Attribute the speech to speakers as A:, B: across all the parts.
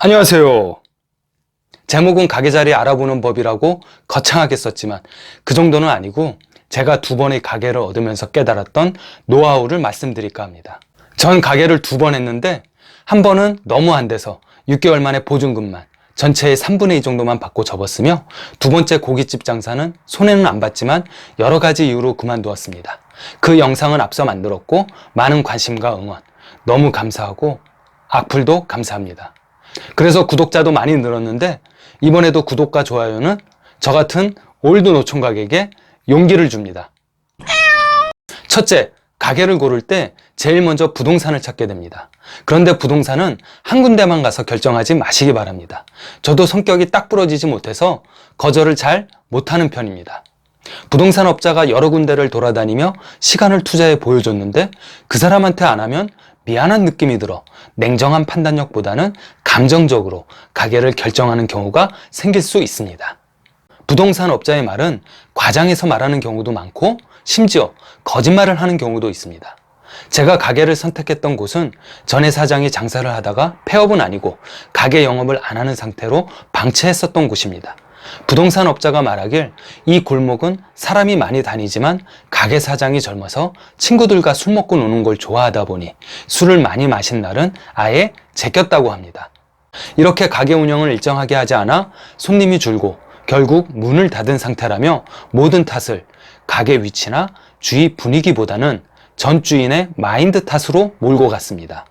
A: 안녕하세요. 제목은 가게 자리 알아보는 법이라고 거창하게 썼지만 그 정도는 아니고 제가 두 번의 가게를 얻으면서 깨달았던 노하우를 말씀드릴까 합니다. 전 가게를 두 번 했는데 한 번은 너무 안 돼서 6개월 만에 보증금만 전체의 3분의 2 정도만 받고 접었으며 두 번째 고깃집 장사는 손해는 안 봤지만 여러 가지 이유로 그만두었습니다. 그 영상은 앞서 만들었고 많은 관심과 응원 너무 감사하고 악플도 감사합니다. 그래서 구독자도 많이 늘었는데 이번에도 구독과 좋아요는 저 같은 올드 노총각에게 용기를 줍니다. 첫째, 가게를 고를 때 제일 먼저 부동산을 찾게 됩니다. 그런데 부동산은 한 군데만 가서 결정하지 마시기 바랍니다. 저도 성격이 딱 부러지지 못해서 거절을 잘 못하는 편입니다. 부동산 업자가 여러 군데를 돌아다니며 시간을 투자해 보여줬는데 그 사람한테 안 하면 미안한 느낌이 들어 냉정한 판단력보다는 감정적으로 가게를 결정하는 경우가 생길 수 있습니다. 부동산 업자의 말은 과장해서 말하는 경우도 많고 심지어 거짓말을 하는 경우도 있습니다. 제가 가게를 선택했던 곳은 전에 사장이 장사를 하다가 폐업은 아니고 가게 영업을 안 하는 상태로 방치했었던 곳입니다. 부동산 업자가 말하길 이 골목은 사람이 많이 다니지만 가게 사장이 젊어서 친구들과 술 먹고 노는 걸 좋아하다 보니 술을 많이 마신 날은 아예 제꼈다고 합니다. 이렇게 가게 운영을 일정하게 하지 않아 손님이 줄고 결국 문을 닫은 상태라며 모든 탓을 가게 위치나 주위 분위기보다는 전 주인의 마인드 탓으로 몰고 갔습니다.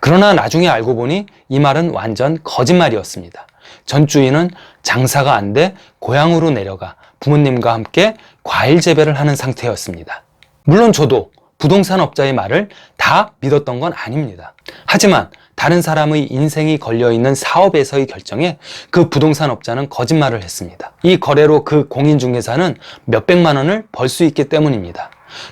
A: 그러나 나중에 알고 보니 이 말은 완전 거짓말이었습니다. 전 주인은 장사가 안 돼 고향으로 내려가 부모님과 함께 과일 재배를 하는 상태였습니다. 물론 저도 부동산 업자의 말을 다 믿었던 건 아닙니다. 하지만 다른 사람의 인생이 걸려있는 사업에서의 결정에 그 부동산 업자는 거짓말을 했습니다. 이 거래로 그 공인중개사는 몇백만 원을 벌 수 있기 때문입니다.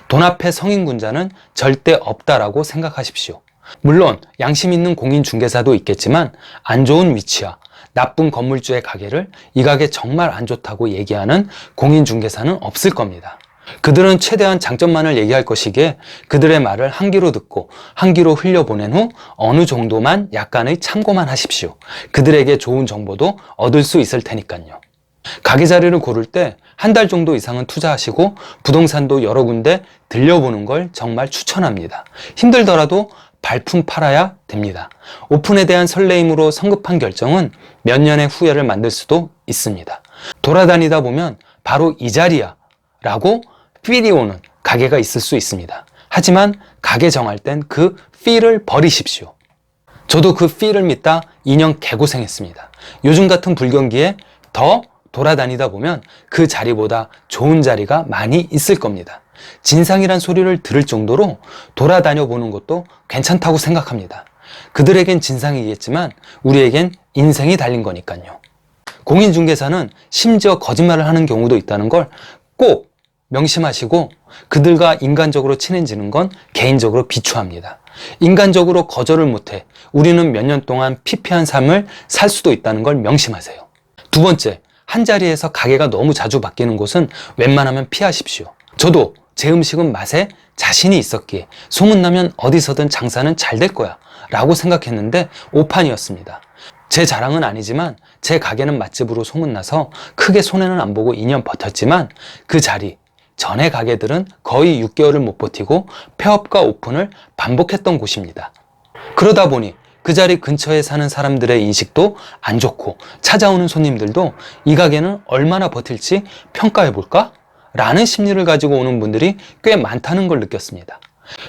A: 돈 앞에 성인군자는 절대 없다라고 생각하십시오. 물론 양심 있는 공인중개사도 있겠지만 안 좋은 위치와 나쁜 건물주의 가게를 이 가게 정말 안 좋다고 얘기하는 공인중개사는 없을 겁니다. 그들은 최대한 장점만을 얘기할 것이기에 그들의 말을 한 귀로 듣고 한 귀로 흘려보낸 후 어느 정도만 약간의 참고만 하십시오. 그들에게 좋은 정보도 얻을 수 있을 테니까요. 가게 자리를 고를 때 한 달 정도 이상은 투자하시고 부동산도 여러 군데 들려보는 걸 정말 추천합니다. 힘들더라도 발품 팔아야 됩니다. 오픈에 대한 설레임으로 성급한 결정은 몇 년의 후회를 만들 수도 있습니다. 돌아다니다 보면 바로 이 자리야 라고 필이 오는 가게가 있을 수 있습니다. 하지만 가게 정할 땐 그 필을 버리십시오. 저도 그 필을 믿다 2년 개고생했습니다. 요즘 같은 불경기에 더 돌아다니다 보면 그 자리보다 좋은 자리가 많이 있을 겁니다. 진상이란 소리를 들을 정도로 돌아다녀 보는 것도 괜찮다고 생각합니다. 그들에겐 진상이겠지만 우리에겐 인생이 달린 거니까요. 공인중개사는 심지어 거짓말을 하는 경우도 있다는 걸 꼭 명심하시고 그들과 인간적으로 친해지는 건 개인적으로 비추합니다. 인간적으로 거절을 못해 우리는 몇 년 동안 피폐한 삶을 살 수도 있다는 걸 명심하세요. 두 번째, 한 자리에서 가게가 너무 자주 바뀌는 곳은 웬만하면 피하십시오. 저도 제 음식은 맛에 자신이 있었기에 소문나면 어디서든 장사는 잘 될 거야 라고 생각했는데 오판이었습니다. 제 자랑은 아니지만 제 가게는 맛집으로 소문나서 크게 손해는 안 보고 2년 버텼지만 그 자리, 전의 가게들은 거의 6개월을 못 버티고 폐업과 오픈을 반복했던 곳입니다. 그러다 보니 그 자리 근처에 사는 사람들의 인식도 안 좋고 찾아오는 손님들도 이 가게는 얼마나 버틸지 평가해 볼까? 라는 심리를 가지고 오는 분들이 꽤 많다는 걸 느꼈습니다.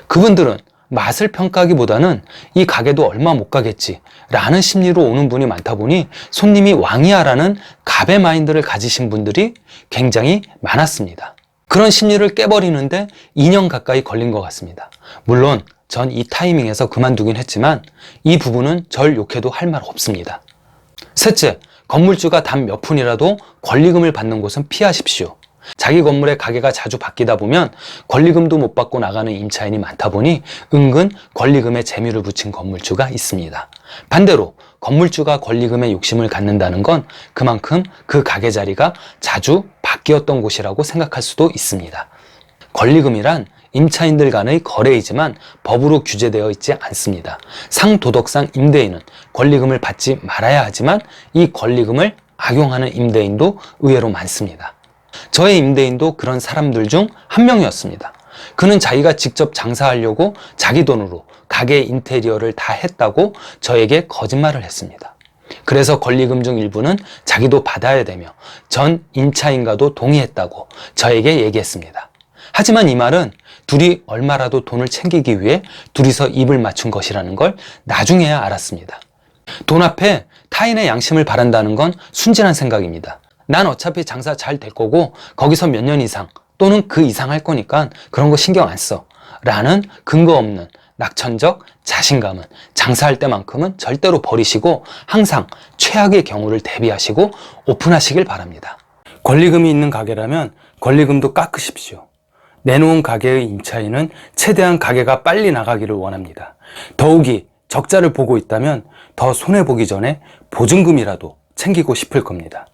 A: 그분들은 맛을 평가하기보다는 이 가게도 얼마 못 가겠지 라는 심리로 오는 분이 많다 보니 손님이 왕이야 라는 갑의 마인드를 가지신 분들이 굉장히 많았습니다. 그런 심리를 깨버리는데 2년 가까이 걸린 것 같습니다. 물론 전 이 타이밍에서 그만두긴 했지만 이 부분은 절 욕해도 할 말 없습니다. 셋째, 건물주가 단 몇 푼이라도 권리금을 받는 곳은 피하십시오. 자기 건물의 가게가 자주 바뀌다 보면 권리금도 못 받고 나가는 임차인이 많다 보니 은근 권리금에 재미를 붙인 건물주가 있습니다. 반대로 건물주가 권리금에 욕심을 갖는다는 건 그만큼 그 가게 자리가 자주 바뀌었던 곳이라고 생각할 수도 있습니다. 권리금이란 임차인들 간의 거래이지만 법으로 규제되어 있지 않습니다. 상도덕상 임대인은 권리금을 받지 말아야 하지만 이 권리금을 악용하는 임대인도 의외로 많습니다. 저의 임대인도 그런 사람들 중 한 명이었습니다. 그는 자기가 직접 장사하려고 자기 돈으로 가게 인테리어를 다 했다고 저에게 거짓말을 했습니다. 그래서 권리금 중 일부는 자기도 받아야 되며 전 임차인과도 동의했다고 저에게 얘기했습니다. 하지만 이 말은 둘이 얼마라도 돈을 챙기기 위해 둘이서 입을 맞춘 것이라는 걸 나중에야 알았습니다. 돈 앞에 타인의 양심을 바란다는 건 순진한 생각입니다. 난 어차피 장사 잘 될 거고 거기서 몇 년 이상 또는 그 이상 할 거니까 그런 거 신경 안 써. 라는 근거 없는 낙천적 자신감은 장사할 때만큼은 절대로 버리시고 항상 최악의 경우를 대비하시고 오픈하시길 바랍니다. 권리금이 있는 가게라면 권리금도 깎으십시오. 내놓은 가게의 임차인은 최대한 가게가 빨리 나가기를 원합니다. 더욱이 적자를 보고 있다면 더 손해보기 전에 보증금이라도 챙기고 싶을 겁니다.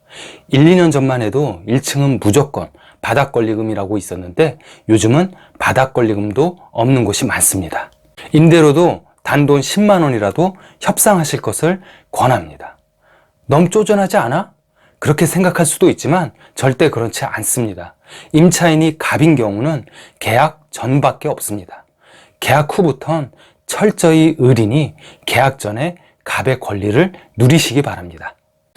A: 1, 2년 전만 해도 1층은 무조건 바닥 권리금이라고 있었는데 요즘은 바닥 권리금도 없는 곳이 많습니다. 임대료도 단돈 10만 원이라도 협상하실 것을 권합니다. 너무 쪼잔하지 않아? 그렇게 생각할 수도 있지만 절대 그렇지 않습니다. 임차인이 갑인 경우는 계약 전밖에 없습니다. 계약 후부턴 철저히 의린이 계약 전에 갑의 권리를 누리시기 바랍니다.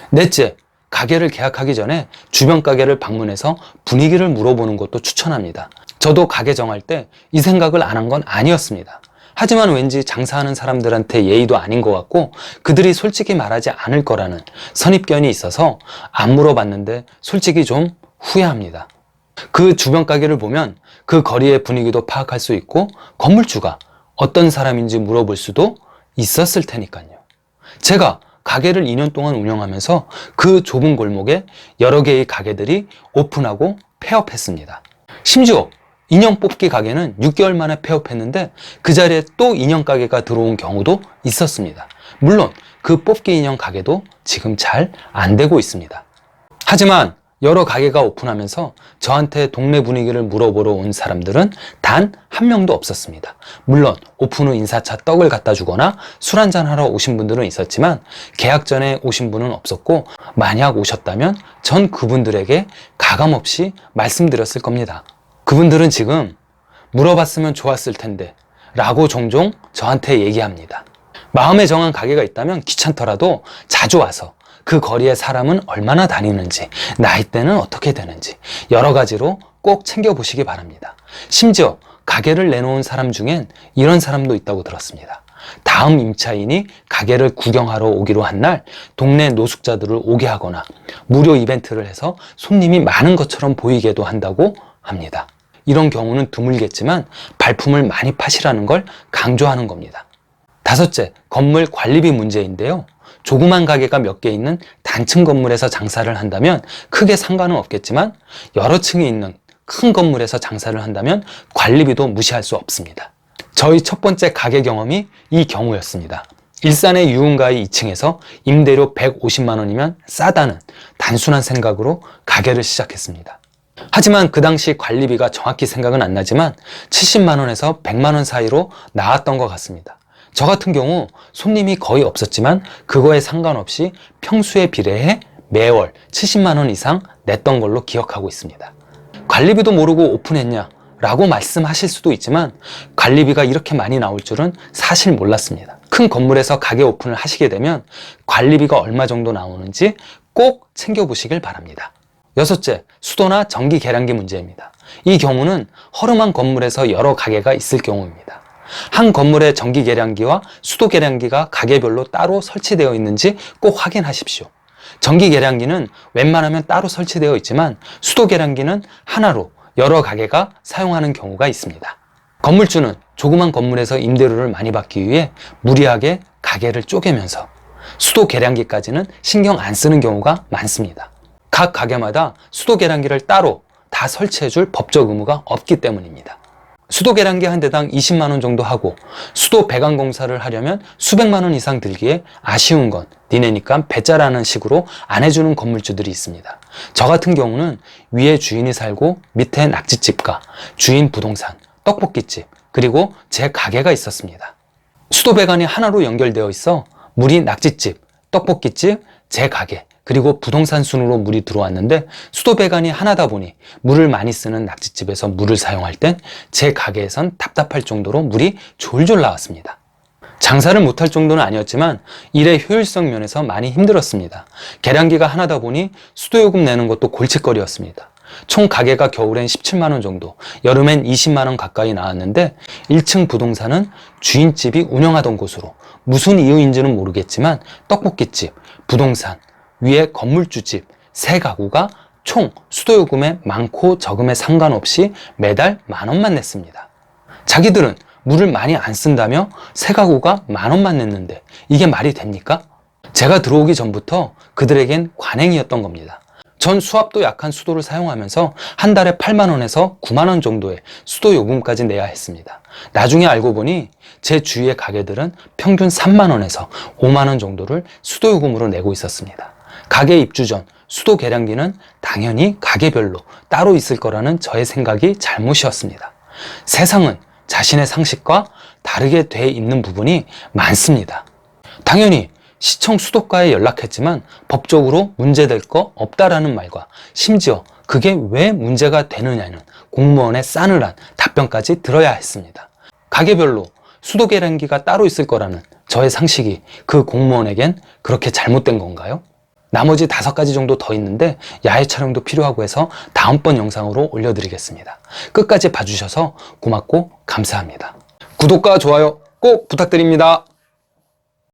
A: 넷째, 가게를 계약하기 전에 주변 가게를 방문해서 분위기를 물어보는 것도 추천합니다. 저도 가게 정할 때 이 생각을 안 한 건 아니었습니다. 하지만 왠지 장사하는 사람들한테 예의도 아닌 것 같고 그들이 솔직히 말하지 않을 거라는 선입견이 있어서 안 물어봤는데 솔직히 좀 후회합니다. 그 주변 가게를 보면 그 거리의 분위기도 파악할 수 있고 건물주가 어떤 사람인지 물어볼 수도 있었을 테니까요. 제가 가게를 2년 동안 운영하면서 그 좁은 골목에 여러 개의 가게들이 오픈하고 폐업했습니다. 심지어 인형 뽑기 가게는 6개월 만에 폐업했는데 그 자리에 또 인형 가게가 들어온 경우도 있었습니다. 물론 그 뽑기 인형 가게도 지금 잘 안 되고 있습니다. 하지만 여러 가게가 오픈하면서 저한테 동네 분위기를 물어보러 온 사람들은 단 한 명도 없었습니다. 물론 오픈 후 인사차 떡을 갖다 주거나 술 한잔 하러 오신 분들은 있었지만 계약 전에 오신 분은 없었고 만약 오셨다면 전 그분들에게 가감없이 말씀드렸을 겁니다. 그분들은 지금 물어봤으면 좋았을 텐데 라고 종종 저한테 얘기합니다. 마음에 정한 가게가 있다면 귀찮더라도 자주 와서 그 거리에 사람은 얼마나 다니는지, 나이대는 어떻게 되는지, 여러 가지로 꼭 챙겨보시기 바랍니다. 심지어 가게를 내놓은 사람 중엔 이런 사람도 있다고 들었습니다. 다음 임차인이 가게를 구경하러 오기로 한 날 동네 노숙자들을 오게 하거나 무료 이벤트를 해서 손님이 많은 것처럼 보이게도 한다고 합니다. 이런 경우는 드물겠지만 발품을 많이 파시라는 걸 강조하는 겁니다. 다섯째, 건물 관리비 문제인데요. 조그만 가게가 몇 개 있는 단층 건물에서 장사를 한다면 크게 상관은 없겠지만 여러 층이 있는 큰 건물에서 장사를 한다면 관리비도 무시할 수 없습니다. 저희 첫 번째 가게 경험이 이 경우였습니다. 일산의 유흥가의 2층에서 임대료 150만 원이면 싸다는 단순한 생각으로 가게를 시작했습니다. 하지만 그 당시 관리비가 정확히 생각은 안 나지만 70만 원에서 100만 원 사이로 나왔던 것 같습니다. 저 같은 경우 손님이 거의 없었지만 그거에 상관없이 평수에 비례해 매월 70만 원 이상 냈던 걸로 기억하고 있습니다. 관리비도 모르고 오픈했냐? 라고 말씀하실 수도 있지만 관리비가 이렇게 많이 나올 줄은 사실 몰랐습니다. 큰 건물에서 가게 오픈을 하시게 되면 관리비가 얼마 정도 나오는지 꼭 챙겨보시길 바랍니다. 여섯째, 수도나 전기 계량기 문제입니다. 이 경우는 허름한 건물에서 여러 가게가 있을 경우입니다. 한 건물의 전기 계량기와 수도 계량기가 가게별로 따로 설치되어 있는지 꼭 확인하십시오. 전기 계량기는 웬만하면 따로 설치되어 있지만 수도 계량기는 하나로 여러 가게가 사용하는 경우가 있습니다. 건물주는 조그만 건물에서 임대료를 많이 받기 위해 무리하게 가게를 쪼개면서 수도 계량기까지는 신경 안 쓰는 경우가 많습니다. 각 가게마다 수도 계량기를 따로 다 설치해 줄 법적 의무가 없기 때문입니다. 수도 계량기 한 대당 20만 원 정도 하고 수도 배관 공사를 하려면 수백만 원 이상 들기에 아쉬운 건 니네니까 배짜라는 식으로 안 해주는 건물주들이 있습니다. 저 같은 경우는 위에 주인이 살고 밑에 낙지집과 주인 부동산 떡볶이집, 그리고 제 가게가 있었습니다. 수도 배관이 하나로 연결되어 있어 물이 낙지집, 떡볶이집, 제 가게, 그리고 부동산 순으로 물이 들어왔는데 수도 배관이 하나다 보니 물을 많이 쓰는 낙지집에서 물을 사용할 땐 제 가게에선 답답할 정도로 물이 졸졸 나왔습니다. 장사를 못할 정도는 아니었지만 일의 효율성 면에서 많이 힘들었습니다. 계량기가 하나다 보니 수도요금 내는 것도 골칫거리였습니다. 총 가게가 겨울엔 17만 원 정도, 여름엔 20만 원 가까이 나왔는데 1층 부동산은 주인집이 운영하던 곳으로 무슨 이유인지는 모르겠지만 떡볶이집, 부동산, 위에 건물주집, 세 가구가 총 수도요금에 많고 적음에 상관없이 매달 만 원만 냈습니다. 자기들은 물을 많이 안 쓴다며 세 가구가 만 원만 냈는데 이게 말이 됩니까? 제가 들어오기 전부터 그들에겐 관행이었던 겁니다. 전 수압도 약한 수도를 사용하면서 한 달에 8만 원에서 9만 원 정도의 수도 요금까지 내야 했습니다. 나중에 알고 보니 제 주위의 가게들은 평균 3만 원에서 5만 원 정도를 수도 요금으로 내고 있었습니다. 가게 입주 전 수도 계량기는 당연히 가게별로 따로 있을 거라는 저의 생각이 잘못이었습니다. 세상은 자신의 상식과 다르게 돼 있는 부분이 많습니다. 당연히 시청 수도과에 연락했지만 법적으로 문제될 거 없다라는 말과 심지어 그게 왜 문제가 되느냐는 공무원의 싸늘한 답변까지 들어야 했습니다. 가게별로 수도 계량기가 따로 있을 거라는 저의 상식이 그 공무원에겐 그렇게 잘못된 건가요? 나머지 다섯 가지 정도 더 있는데 야외 촬영도 필요하고 해서 다음번 영상으로 올려드리겠습니다. 끝까지 봐주셔서 고맙고 감사합니다. 구독과 좋아요 꼭 부탁드립니다.